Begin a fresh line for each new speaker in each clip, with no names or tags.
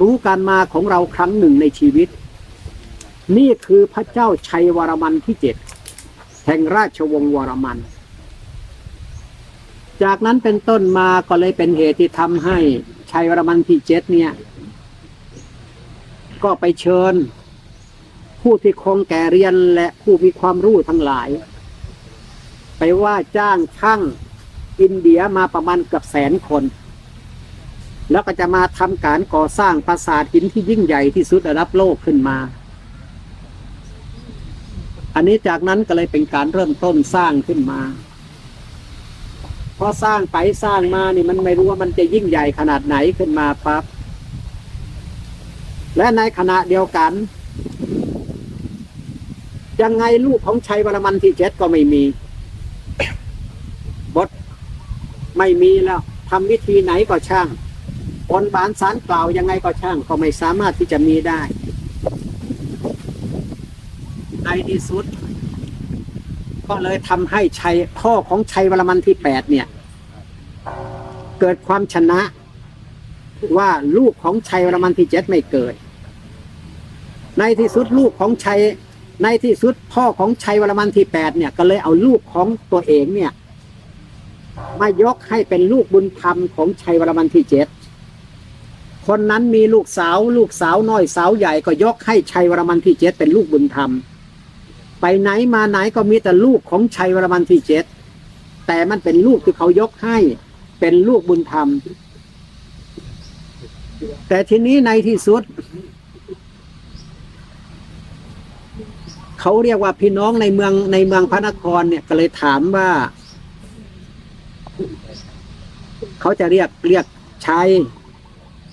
รู้การมาของเราครั้งหนึ่งในชีวิต นี่คือพระเจ้าชัยวรมันที่เจ็ดแห่งราชวงศ์วรมัน จากนั้นเป็นต้นมาก็เลยเป็นเหตุที่ทำให้ชัยวรมันที่เจ็ดเนี่ย ก็ไปเชิญ ผู้ที่คงแก่เรียนและผู้มีความรู้ทั้งหลาย ไปว่าจ้างช่างอินเดียมาประมาณเกือบแสนคน แล้วก็จะมาทำการก่อสร้างปราสาทหินที่ยิ่งใหญ่ที่สุดระดับโลกขึ้นมา อันนี้จากนั้นก็เลยเป็นการเริ่มต้นสร้างขึ้นมาพอสร้างไปสร้างมานี่มันไม่รู้ว่ามันจะยิ่งใหญ่ขนาดไหนขึ้นมาปั๊บและในขณะเดียวกัน ยังไงลูกของชัยวรมันที่เจ็ดก็ไม่มีบทไม่มีแล้วทำวิธีไหนก็ช่าง บนบานสารกล่าวยังไงก็ช่างก็ไม่สามารถที่จะมีได้ในที่สุด ก็เลยทำให้ชัยพ่อของชัยวรมันที่แปดเนี่ย เกิดความชนะ ว่าลูกของชัยวรมันที่เจ็ดไม่เกิด ในที่สุดลูกของชัยในที่สุดพ่อของชัยวรมันที่แปดเนี่ย ก็เลยเอาลูกของตัวเองเนี่ย มายกให้เป็นลูกบุญธรรมของชัยวรมันที่เจ็ด คนนั้นมีลูกสาว ลูกสาวน้อยสาวใหญ่ก็ยกให้ชัยวรมันที่เจ็ดเป็นลูกบุญธรรม ไปไหนมาไหนก็มีแต่ลูกของชัยวรมันที่เจ็ดแต่มันเป็นลูกที่เขายกให้เป็นลูกบุญธรรม แต่ทีนี้ในที่สุด เขาเรียกว่าพี่น้องในเมืองในเมืองพระนครเนี่ยก็เลยถามว่า เขาจะเรียกเรียกชัย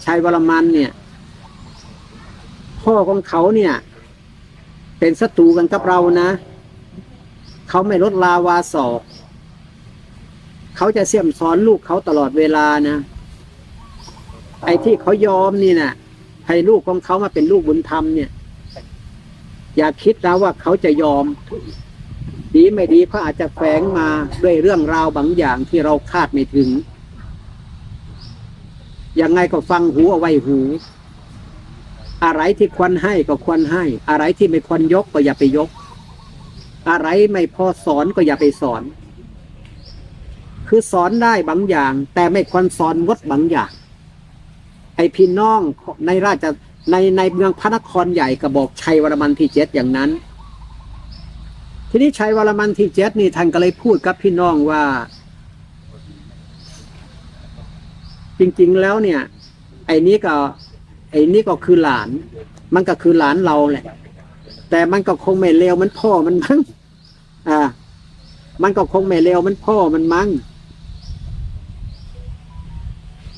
ชัยวรมันเนี่ย พ่อของเขาเนี่ย เป็นศัตรูกันกับเรานะ เขาไม่ลดลาวาสอก เขาจะเสี่ยมสอนลูกเขาตลอดเวลานะไอ้ที่เขายอมนี่นะให้ลูกของเขามาเป็นลูกบุญธรรมเนี่ย อย่าคิดนะว่าเขาจะยอม ดีไม่ดีเขาอาจจะแฝงมาด้วยเรื่องราวบางอย่างที่เราคาดไม่ถึง ยังไงก็ฟังหูเอาไว้หู อะไรที่ควรให้ก็ควรให้ อะไรที่ไม่ควรยกก็อย่าไปยก อะไรไม่พอสอนก็อย่าไปสอน คือสอนได้บางอย่าง แต่ไม่ควรสอนงดบางอย่าง ไอพี่น้องในราชในในเมืองพระนครใหญ่ก็บอกชัยวรมันที่เจ็ดอย่างนั้น ทีนี้ชัยวรมันที่เจ็ดนี่ท่านก็เลยพูดกับพี่น้องว่า จริงๆแล้วเนี่ย ไอ้นี้ก็ไอ้นี่ก็คือหลาน มันก็คือหลานเราแหละ แต่มันก็คงไม่เลวมันพ่อมันมั้งอ่า มันก็คงไม่เลวมันพ่อมันมั้ง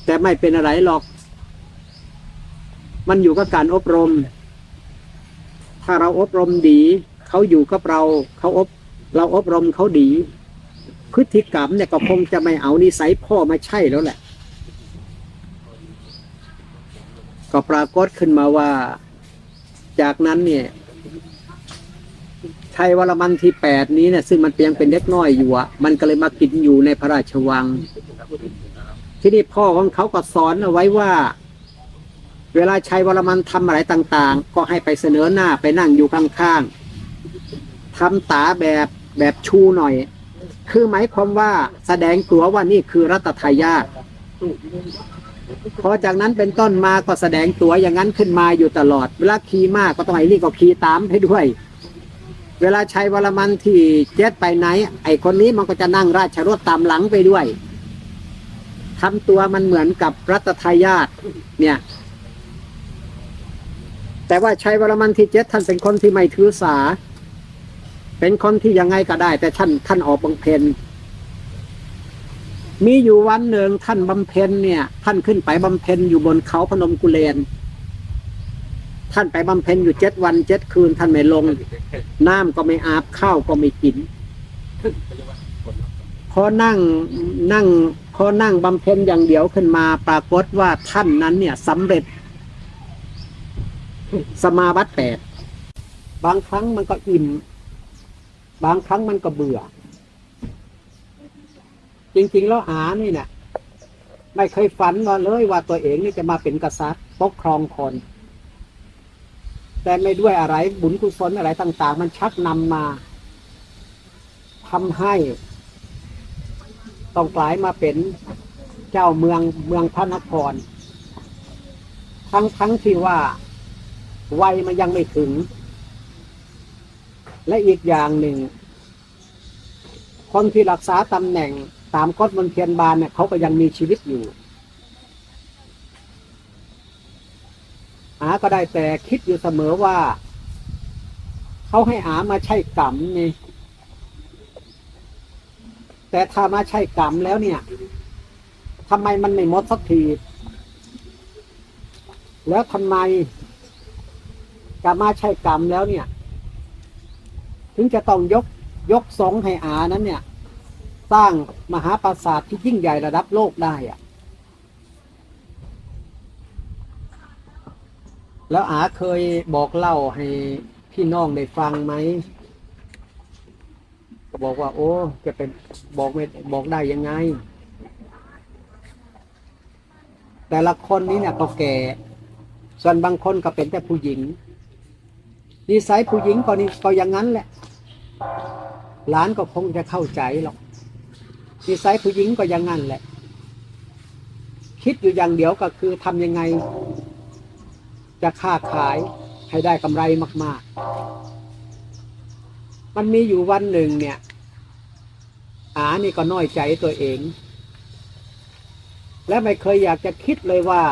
แต่ไม่เป็นอะไรหรอก มันอยู่กับการอบรม ถ้าเราอบรมดี เขาอยู่กับเรา เขาอบ เราอบรมเขาดี พฤติกรรมเนี่ยก็คงจะไม่เอานิสัยพ่อมาใช่แล้วแหละ ก็ปรากฏขึ้นมาว่า จากนั้นเนี่ยชัยวรมันที่แปดนี้เนี่ยซึ่งมันเพียงเป็นเล็กน้อยอยู่อะมันก็เลยมากินอยู่ในพระราชวัง ที่นี่พ่อของเขาก็สอนเอาไว้ว่า เวลาชัยวรมันทำอะไรต่าง ๆ ก็ให้ไปเสนอหน้าไปนั่งอยู่ข้างๆทำตาแบบแบบชูหน่อย คือหมายความว่าแสดงตัวว่านี่คือรัตทายาท พอจากนั้นเป็นต้นมาก็แสดงตัวอย่างนั้นขึ้นมาอยู่ตลอด เวลาขี่มากก็ต้องไอ้นี่ก็ขี่ตามให้ด้วย เวลาชัยวรมันที่เจ็ดไปไหน ไอ้คนนี้มันก็จะนั่งราชรถตามหลังไปด้วยทำตัวมันเหมือนกับรัตทายาทเนี่ย แต่ว่าชัยวรมันที่เจ็ดท่านเป็นคนที่ไม่ถือสา เป็นคนที่ยังไงก็ได้ แต่ท่านท่านออกบำเพ็ญ มีอยู่วันหนึ่งท่านบำเพ็ญเนี่ย ท่านขึ้นไปบำเพ็ญอยู่บนเขาพนมกุเลน ท่านไปบำเพ็ญอยู่เจ็ดวันเจ็ดคืน ท่านไม่ลง น้ำก็ไม่อาบข้าวก็ไม่กินพอนั่งนั่งพอนั่งบำเพ็ญอย่างเดียวขึ้นมา ปรากฏว่าท่านนั้นเนี่ยสำเร็จ สมาบัติแปดบางครั้งมันก็อิ่ม บางครั้งมันก็เบื่อ จริงๆแล้วหานี่เนี่ยไม่เคยฝันว่าเลยว่าตัวเองนี่จะมาเป็นกษัตริย์ปกครองคน แต่ไม่ด้วยอะไรบุญกุศลอะไรต่าง ๆ มันชักนำมาทำให้ต้องกลายมาเป็นเจ้าเมืองเมืองพระนคร ทั้งทั้งที่ว่าวัยมันยังไม่ถึง และอีกอย่างหนึ่ง คนที่รักษาตำแหน่ง ตามกฎมนเทียนบานเนี่ยเขาก็ยังมีชีวิตอยู่ อาก็ได้แต่คิดอยู่เสมอว่า เขาให้อามาใช่กรรมนี่แต่ถ้ามาใช่กรรมแล้วเนี่ยทำไมมันไม่หมดสักทีแล้วทำไมกามาใช่กรรมแล้วเนี่ย ถึงจะต้องยกยกสองให้อานั้นเนี่ย สร้างมหาปราสาทที่ยิ่งใหญ่ระดับโลกได้อะแล้วอาเคยบอกเล่าให้พี่น้องได้ฟังไหมก็บอกว่า โอ้จะเป็นบอกไม่บอกได้ยังไง แต่ละคนนี้เนี่ยก็แก่ ส่วนบางคนก็เป็นแต่ผู้หญิงนิสัยผู้หญิงก็นี่ก็อย่างนั้นแหละหลานก็คงจะเข้าใจหรอก นิสัยผู้หญิงก็อย่างนั้นแหละ คิดอยู่อย่างเดียวก็คือทำยังไง จะค้าขายให้ได้กำไรมาก ๆ มันมีอยู่วันหนึ่งเนี่ย อานี่ก็น้อยใจตัวเอง และไม่เคยอยากจะคิดเลยว่า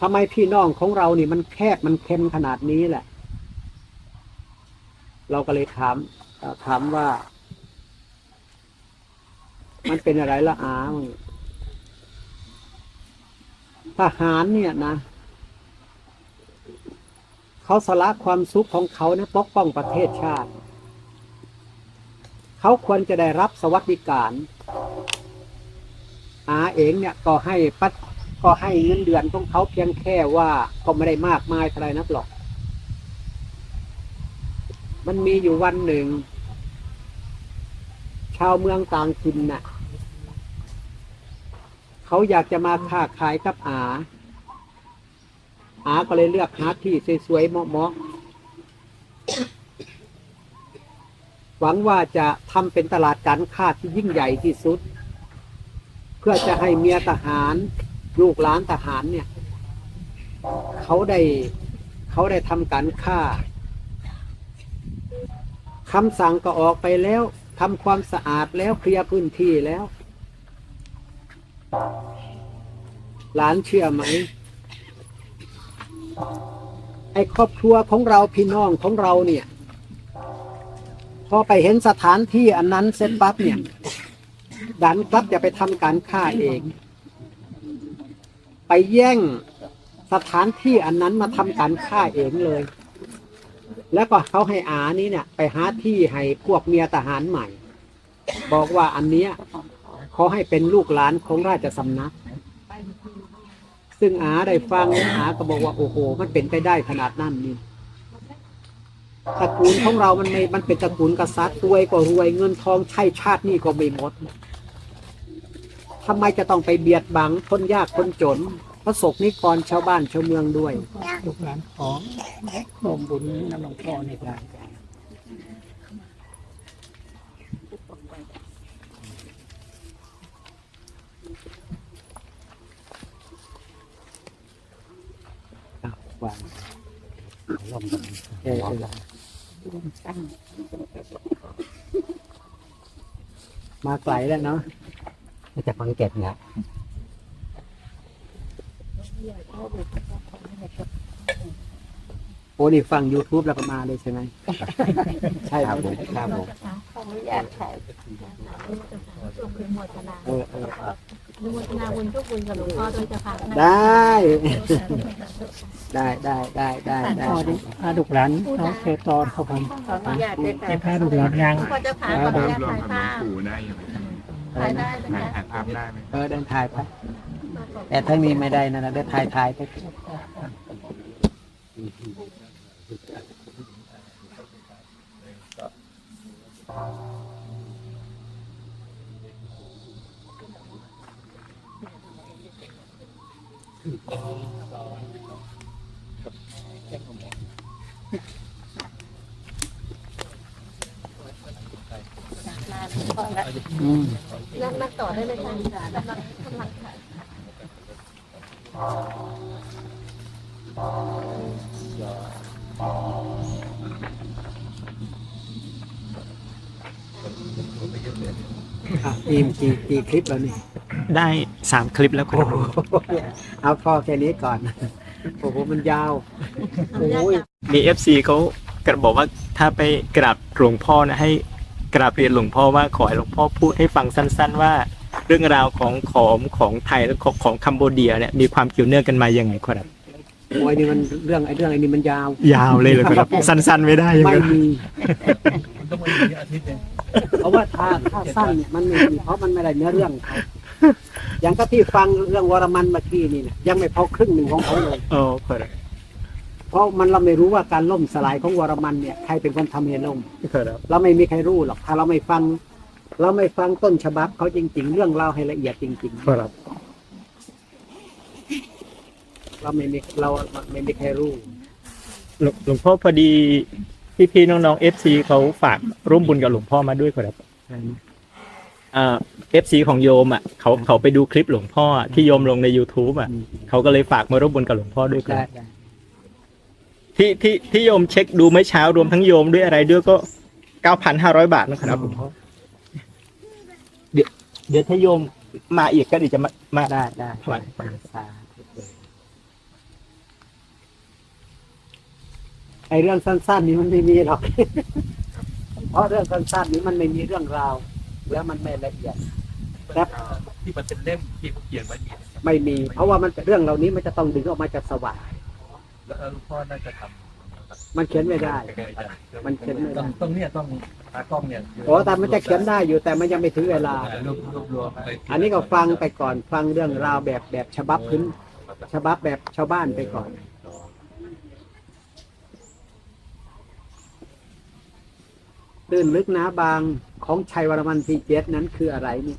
ทำไมพี่น้องของเรานี่มันแคบมันเค็มขนาดนี้แหละ เราก็เลยถามถามว่า มันเป็นอะไรละอาทหารเนี่ยนะเขาสละความสุขของเขานะปกป้องประเทศชาติ เขาควรจะได้รับสวัสดิการ อาเองเนี่ยก็ให้ปัดก็ให้เงินเดือนของเขาเพียงแค่ว่าก็ไม่ได้มากมายเท่าไรนักหรอก มันมีอยู่วันหนึ่ง ชาวเมืองต่างถิ่นน่ะ เขาอยากจะมาค้าขายกับอา อาก็เลยเลือกหาที่สวยๆเหมาะๆหวังว่าจะทำเป็นตลาดการค้าที่ยิ่งใหญ่ที่สุด เพื่อจะให้เมียทหารลูกหลานทหารเนี่ย เขาได้เขาได้ทำการค้าคำสั่งก็ออกไปแล้ว ทำความสะอาดแล้วเคลียร์พื้นที่แล้ว หลานเชื่อไหม ไอ้ครอบครัวของเราพี่น้องของเราเนี่ย พอไปเห็นสถานที่อันนั้นเสร็จปั๊บเนี่ย ดันกลับจะไปทำการฆ่าเอง ไปแย่งสถานที่อันนั้นมาทำการฆ่าเองเลย แล้วก็เขาให้อานี้เนี่ย ไปหาที่ให้พวกเมียทหารใหม่ บอกว่าอันเนี้ยเขาให้เป็นลูกหลานของราชสำนัก ซึ่งอาได้ฟังอาก็บอกว่าโอ้โห มันเป็นไปได้ขนาดนั้นนี่ตระกูลของเรามันไม่มันเป็นตระกูลกษัตริย์รวยก็รวยเงินทองใช่ชาตินี่ก็ไม่หมดทำไมจะต้องไปเบียดบังคนยากคนจน ระศกนิกรชาวบ้านชาวเมืองด้วย
ลูกหลานของรวมบุญน้ำหลวงพ่อในการ
อ้าววาง
ร่วมกัน
เออเออ
ร่วมสร้าง
มาไกลแล้วเนาะ
มาจากฟังเก็ตเนี่ย
โอ้นี่ฟัง YouTube แล้วก็มาเลยใช่ไหม ใช่ไหม
ครับผม
ขออนุญาตถ่ายช่วงเป็นโมทนา
เออเออเออ
อนุโมทนาบุญทุกบุญกับหลวงพ่อโดยเฉพาะน
ได้ ได้ได้ได้ได้ได้
พ่อดิพาลูกหลานน้องเชตอนครับผม
ขออนุญาตด้วย
ให้พาลูกหลานยัง
พ่อเจ้าขาขออนุญาต
รวม
ถ่าย
กับหลว
ภางพ
ปู่ได้ยังไง
ถ่ายได้นะ
ถ่าย
คะ
ถ่ายภาพได้ไหม
เออเดินถ่ายไป แต่ทั้งนี้ไม่ได้นะนะได้ถ่ายถ่ายไป
มาก่อนละ
อืม
นั่งนั่งต่อได้เลยค่ะกำลังกำลังถ่าย
อะทีมกี่กี่คลิปแล้วนี่
ได้สามคลิปแล้วครับ
เอาพอแค่นี้ก่อน โอ้โหมันยาว โอ้ย
มีเอฟซีเขากระบอกว่าถ้าไปกราบหลวงพ่อนะให้กราบเรียนหลวงพ่อว่าขอให้หลวงพ่อพูดให้ฟังสั้น ๆ ว่า เรื่องราวของขอมของไทยและของของคัมโบเดียเนี่ยมีความเกี่ยวเนื่องกันมายังไงครับ
โอ้ยนี่มันเรื่องไอ้เรื่องไอ้นี่มันยาว
ยาวเลยเลยครับ สั้นๆไม่ได้ยัง
ไม่
ไง
มีเพราะว่าถ้าถ้าสั้นเนี่ยมันไม่มีเพราะมันไม่ได้เนื้อเรื่องเขาอย่างก็ที่ฟังเรื่องวรมันเมื่อกี้นี่เนี่ยยังไม่พอครึ่งหนึ่งของเขาเลย
โอ้ครับ
เพราะมันเราไม่รู้ว่าการล่มสลายของวรมันเนี่ยใครเป็นคนทำให้ล่ม
ครับ
เราไม่มีใครรู้หรอกถ้าเราไม่ฟัง เราไม่ฟังต้นฉบับเขาจริง ๆ เรื่องเล่าให้ละเอียดจริง
ครับ
ๆเราไม่มีเราไม่มีใครรู้
หลวงหลวงพ่อพอดีพี่ๆน้องๆเอฟซีเขาฝากร่วมบุญกับหลวงพ่อมาด้วยครับเอ่อฟซีของโยมอะเขาเขาไปดูคลิปหลวงพ่อที่โยมลงใน youtube อะ
อืม
เขาก็เลยฝากมาร่วมบุญกับหลวงพ่อด้วยครั
ได้
บ
ได้
ที่ที่ที่โยมเช็คดูเมื่อเช้ารวมทั้งโยมด้วยอะไรด้วยก็เก้าพันห้าร้อยบาทนะครับหลวงพ่อเดี๋ยว เดี๋ยวถ้าโยมมาอีกก็เดี๋ยวจะมามา
ได้ได้
ถวาย
สาธุไอเรื่องสั้น ๆ นี้มันไม่มีหรอก เพราะเรื่องสั้นๆนี้มันไม่มีเรื่องราว แล้วมันไม่ละเอียดครับ
ที่มันเป็นเล่มที่เขาเขียนไว้มีนะครับ
ไม่มี เพราะว่ามันเป็นเรื่องเหล่านี้มันจะต้องดึงออกมาจากสวรรค์
แล้วหลวงพ่อน่าจะทำ
มันเขียนไม่ได้
ใกล้ๆ
มันเขียนไม่ได้
ต้องต้องเนี่ยต้องตากล้องเนี่ย
โอ้แต่มันจะเขียนได้อยู่แต่มันยังไม่ถึงเวลา
รวบรวบรวมไป
อันนี้ก็ฟังไปก่อนฟังเรื่องราวแบบแบบฉบับพื้นฉบับแบบชาวบ้านไปก่อน ตื้นลึกหนาบางของชัยวรมันทีเจนั้นคืออะไรนี่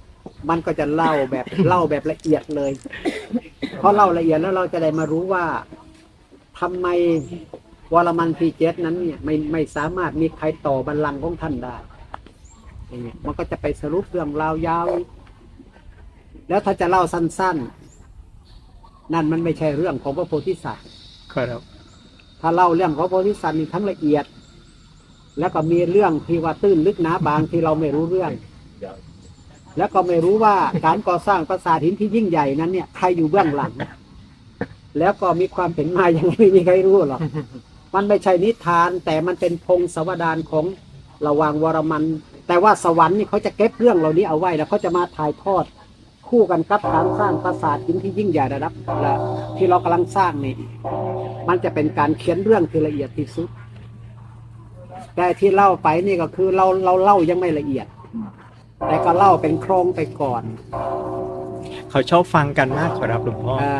มันก็จะเล่าแบบ เล่าแบบละเอียดเลย เพราะเล่าละเอียดแล้วเราจะได้มารู้ว่าทำไม วรมันทีเจนั้นเนี่ยไม่ไม่สามารถมีใครต่อบัลลังก์ของท่านได้อย่างเงี้ยมันก็จะไปสรุปเรื่องราวยาวอีกแล้วถ้าจะเล่าสั้น ๆ นั่นมันไม่ใช่เรื่องของพระโพธิสัตว์
ครับ
ถ้าเล่าเรื่องของพระโพธิสัตว์นี่ทั้งละเอียด แล้วก็มีเรื่องที่ว่าตื้นลึกหนาบางที่เราไม่รู้เรื่อง แล้วก็ไม่รู้ว่าการก่อสร้างปราสาทหินที่ยิ่งใหญ่นั้นเนี่ยใครอยู่เบื้องหลัง แล้วก็มีความเป็นมาอย่างไม่มีใครรู้หรอก มันไม่ใช่นิทาน แต่มันเป็นพงศาวดารของระหว่างวรมัน แต่ว่าสวรรค์นี่เขาจะเก็บเรื่องเหล่านี้เอาไว้แล้วเขาจะมาถ่ายทอดคู่กันกับการสร้างปราสาทหินที่ยิ่งใหญ่ระดับละที่เรากำลังสร้างนี่มันจะเป็นการเขียนเรื่องที่ละเอียดที่สุด แต่ที่เล่าไปนี่ก็คือเราเราเล่ายังไม่ละเอียด แต่ก็เล่าเป็นโครงไปก่อน
เขาชอบฟังกันมากครับหลวงพ่อ
อ่า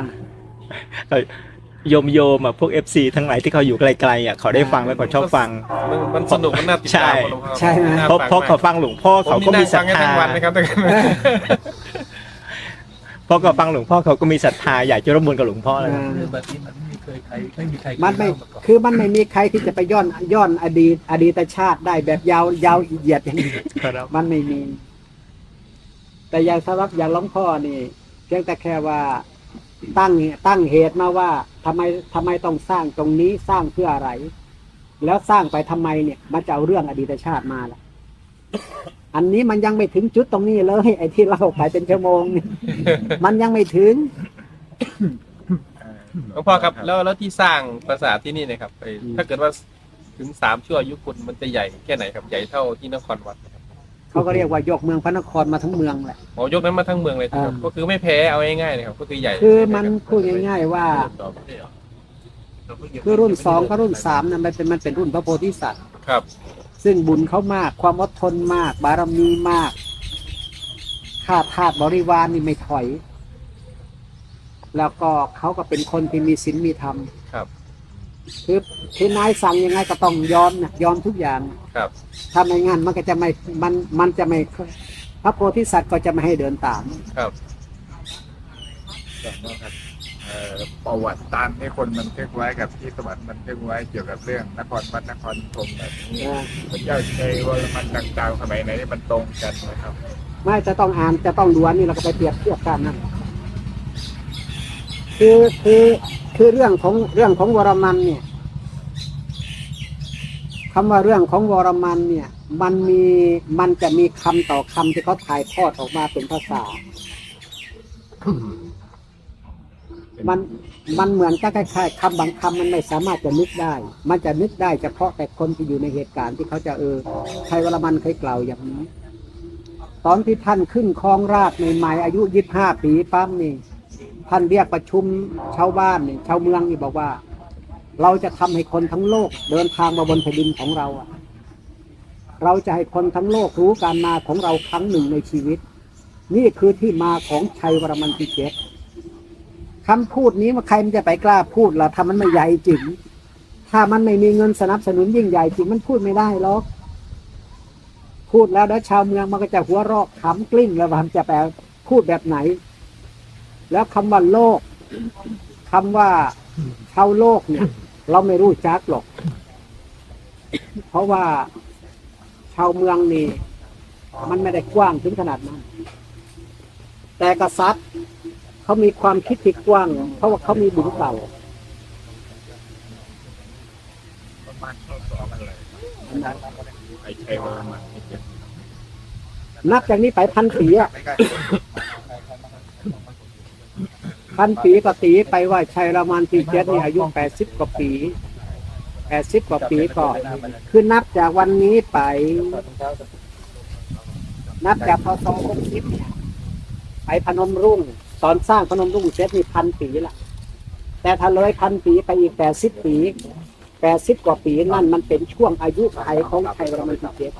โยมโยมอะพวกเอฟซีทั้งหลายที่เขาอยู่ไกลๆอะเขาได้ฟังแล้วเขาชอบฟัง
มันมันสนุกมันน่าติดตามครับหลวงพ่อ
ใช่ไหม
น่
เพราะ
ฟัง
เพราะเขาฟังหลวงพ่อ
ผม
เขา
นี่
ก็มี
นั่ง
ศรั
ฟั
ท
งกัน
ธา
ทั้งวันนะครับ
เพราะเขาฟังหลวงพ่อเขาก็มีศรัทธาอยากจะร่วมบุญกับหลวงพ่อแล้ว
อ่า
เรื่องแบบนี้มันไม่มีเคยใครไม่มีใคร
มันไม่
เล่าาก่อน
คือมันไม่มีใครที่จะไปย้อนย้อนอดีตอดีตชาติได้แบบยาวยาวเหยียดอย่างนี้
ครับ
มันไม่มี แต่อย่างสำหรับอย่างหลวงพ่อนี่เพียงแต่แค่ว่า ตั้งตั้งเหตุมาว่า ทำไมทำไมต้องสร้างตรงนี้สร้างเพื่ออะไร แล้วสร้างไปทำไมเนี่ย มันจะเอาเรื่องอดีตชาติมาล่ะ อันนี้มันยังไม่ถึงจุดตรงนี้เลย ไอ้ที่เล่าไปเป็นชั่วโมงนี่มันยังไม่ถึง
หลวงพ่อครับแล้วแล้วที่สร้างปราสาทที่นี่นะครับไอ้
อืม
ถ้าเกิดว่าถึงสามชั่วอายุคุณมันจะใหญ่แค่ไหนครับใหญ่เท่าที่นครวัดนะครับ
เขาก็เรียกว่ายกเมืองพระนครมาทั้งเมืองแหละ
หมอยกนั้นมาทั้งเมืองเลยครับ
อ่า
ก็คือไม่แพ้เอาง่ายๆเลยครับ ก็คือใหญ่
คือมันพูดง่ายๆว่า คือรุ่นสองกับรุ่นสามนั้นมันเป็นมันเป็นรุ่นพระโพธิสัตว์
ครับ
ซึ่งบุญเขามากความอดทนมาก บารมีมากข้าทาสบริวารนี่ไม่ถอย แล้วก็เขาก็เป็นคนที่มีศีลมีธรรม
ครับ
คือคือนายสั่งยังไงก็ต้องยอมนะยอมทุกอย่าง
ครับ
ถ้าไม่งั้นมันก็จะไม่มันมันจะไม่พระโพธิสัตว์ก็จะไม่ให้เดินตาม
ครับ
ครับเอ่อประวัติตามที่คนบันทึกไว้กับที่สวรรค์บันทึกไว้เกี่ยวกับเรื่องนครวัดนครธมแบบนี้พระเจ้าชัยวรมันต่างๆสมัยไหนมันตรงกันนะครับ
ไม่จะต้องอ่านจะต้องดูอันนี้เราก็ไปเปรียบเทียบกันนะ คือคือคือเรื่องของเรื่องของวรมันเนี่ยคำว่าเรื่องของวรมันเนี่ย มันมีมันจะมีคำต่อคำที่เขาถ่ายทอดออกมาเป็นภาษา มันมันเหมือนกับคล้ายๆคำบางคำมันไม่สามารถจะนึกได้ มันจะนึกได้เฉพาะแต่คนที่อยู่ในเหตุการณ์ที่เขาจะเออชัยวรมันเคยกล่าวอย่างนี้ ตอนที่ท่านขึ้นครองราชย์ใหม่ๆอายุยี่ห้าปีปั๊มนี่ ท่านเรียกประชุมชาวบ้านชาวเมืองนี่บอกว่า เราจะทำให้คนทั้งโลกเดินทางมาบนแผ่นดินของเราเราจะให้คนทั้งโลกรู้การมาของเราครั้งหนึ่งในชีวิต นี่คือที่มาของชัยวรมันที่เจ็ดคำพูดนี้ว่าใครมันจะไปกล้าพูดล่ะถ้ามันไม่ใหญ่จริง ถ้ามันไม่มีเงินสนับสนุนยิ่งใหญ่จริงมันพูดไม่ได้หรอกพูดแล้วแล้วชาวเมืองมันก็จะหัวราะขำกลิ้งแล้วมันจะแปลพูดแบบไหน แล้วคำว่าโลกคำว่าชาวโลกเนี่ย เราไม่รู้จักหรอก เพราะว่าชาวเมืองนี่มันไม่ได้กว้างถึงขนาดนั้น แต่กษัตริย์เขามีความคิดที่กว้าง เพราะว่าเขามีบุญเก่า
น,
นับจากนี้ไปพันปีอะ พันปีก็ตีไปว่าชัยรามันทีเจ็ดนี่อายุแปดสิบกว่าปีแปดสิบกว่าปีก็คือนับจากวันนี้ไป นับจากพศหกสิบไปพนมรุ่ง ตอนสร้างพนมรุ่งเสร็จนี่พันปีละแต่ถ้าเลยพันปีไปอีกแปดสิบปีแปดสิบกว่าปีนั่นมันเป็นช่วงอายุไขของชัยรามันทีเจ็ด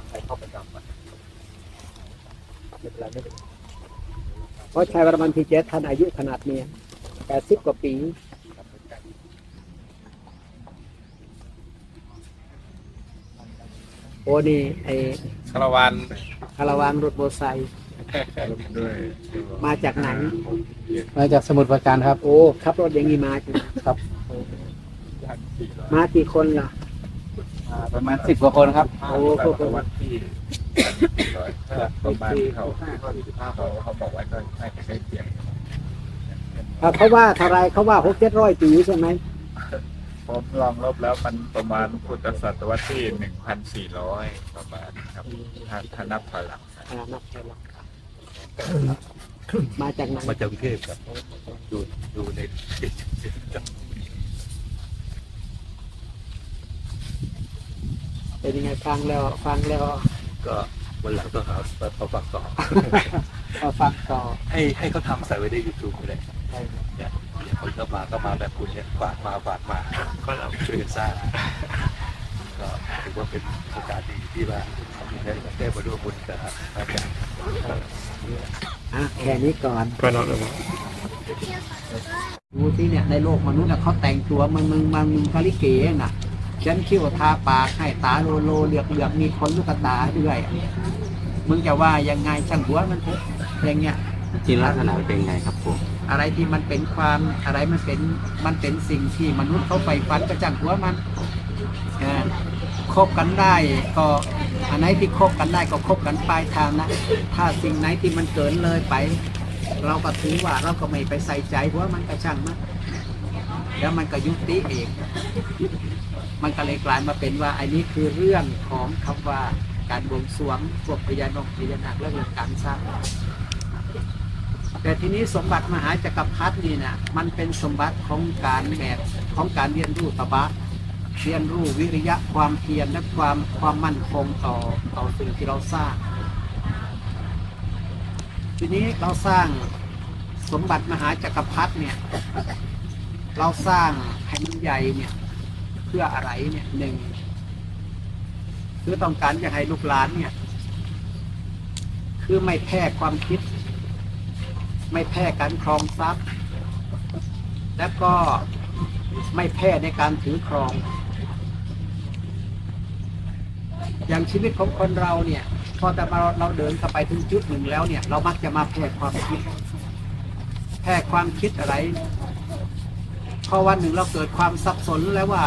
เพราะชายวรมันที่เจ็ดท่านอายุขนาดนี้ แปดสิบกว่าปีโอ้นี่ไอ
คาราวาน
คาราวานรถโมอเตอร์ไซค์
ด้วย
มาจากไหน
มาจากสมุทรปราการครับ
โอ้ขับรถอย่างนี้มาใช่ไหม
ครับ
มากี่คนล่ะ
ประมาณสิบกว่าคนครับ
โอ้พวก
วัดที่ประมาณเขาเขาเขาบอกไว้ก็น่าจะใกล้เคียง
เขาว่าเท่าไรเขาว่าหกเจ็ดร้อยปีใช่ไหม
ผมลองลบแล้วมันประมาณพุทธศตวรรษที่หนึ่งพันสี่ร้อยประมาณครับถ้าถ้านับถอยหลัง
อ่านับไปแล้วมาจากไหน
มาจากกรุงเทพครับดูดูใน
เป็นยังไงฟังแล้วฟังแล้ว
ก็วันหลังต้องหามาฟังต่อ
เอาฟังต่อ
ให้ให้เขาทำใส่ไว้ในยูทูบเลย เนี่ยเนี่ยคนเข้ามาก็มาแบบคุณเนี่ยฝากมาฝากมา ก็เราช่วยกันสร้างก็ถือว่าเป็นโอกาสดีที่ว่าได้ได้มาร่วมบุญกับอาจารย์
อะแค่นี้ก่อน
พระนอนลง
ดูที่เนี่ยในโลกมนุษย์น่ะเขาแต่งตัวมันมึงบางมึงกาลิเกน่ะฉันคิ้วทาปากให้ตาโลโลเหลือกเหลือกมีคนลูกตาด้วยมึงจะว่ายังไงช่างหัวมันเถอะอย่างเงี้ย
จริงลักษณะเป็นไงครับผม
อะไรที่มันเป็นความอะไรมันเป็นมันเป็นสิ่งที่มนุษย์เขาไปฟันก็ช่างหัวมันคบกันได้ก็อันไหนที่คบกันได้ก็คบกันปลายทางนะ ถ้าสิ่งไหนที่มันเกินเลยไป เราก็ถือว่าเราก็ไม่ไปใส่ใจเพราะว่ามันก็ช่างมันแล้วมันก็ยุติเอง มันก็เลยกลายมาเป็นว่าอันนี้คือเรื่องของคำว่าการบวงสรวงพวกพญานกพญานาคเรื่องการสร้าง แต่ทีนี้สมบัติมหาจักรพรรดินี่นะมันเป็นสมบัติของการแบบของการเรียนรู้ตบะเรียนรู้วิริยะความเพียรและความความมั่นคงต่อต่อสิ่งที่เราสร้าง ทีนี้เราสร้างสมบัติมหาจักรพรรดิเนี่ย เราสร้างให้นใหญ่เนี่ยเพื่ออะไรเนี่ยหนึ่งคือต้องการจะให้ลูกหลานเนี่ย คือไม่แพ้ความคิด ไม่แพ้การครองทรัพย์ แล้วก็ไม่แพ้ในการถือครอง อย่างชีวิตของคนเราเนี่ย พอแต่มาเราเดินเข้าไปถึงจุดหนึ่งแล้วเนี่ย เรามักจะมาแพ้ความคิดแพ้ความคิดอะไร พอวันหนึ่งเราเกิดความสับสนแล้วว่า